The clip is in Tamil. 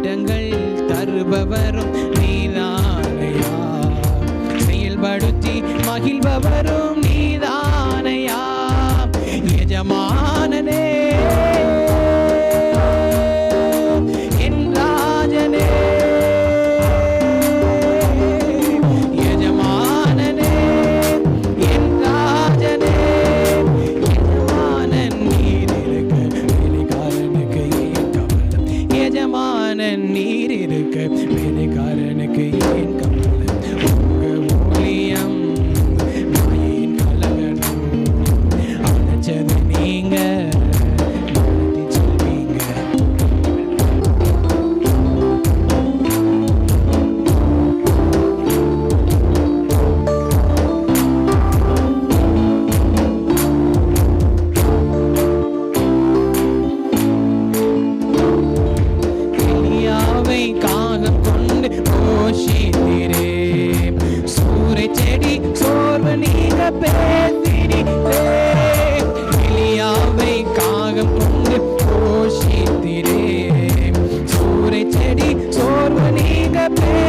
மாற்றங்கள் தருபவரும் நீதானையா செயல்படுத்தி மகிழ்பவரும் எஜமானன் நீர் இருக்க வேலைக்காரனுக்கு ஏன் கம்மி நீங்க பேசினீரே எலியாவை காகம் கொண்டு போஷித்தீரே சூறை செடி சோர்வு நீங்க பே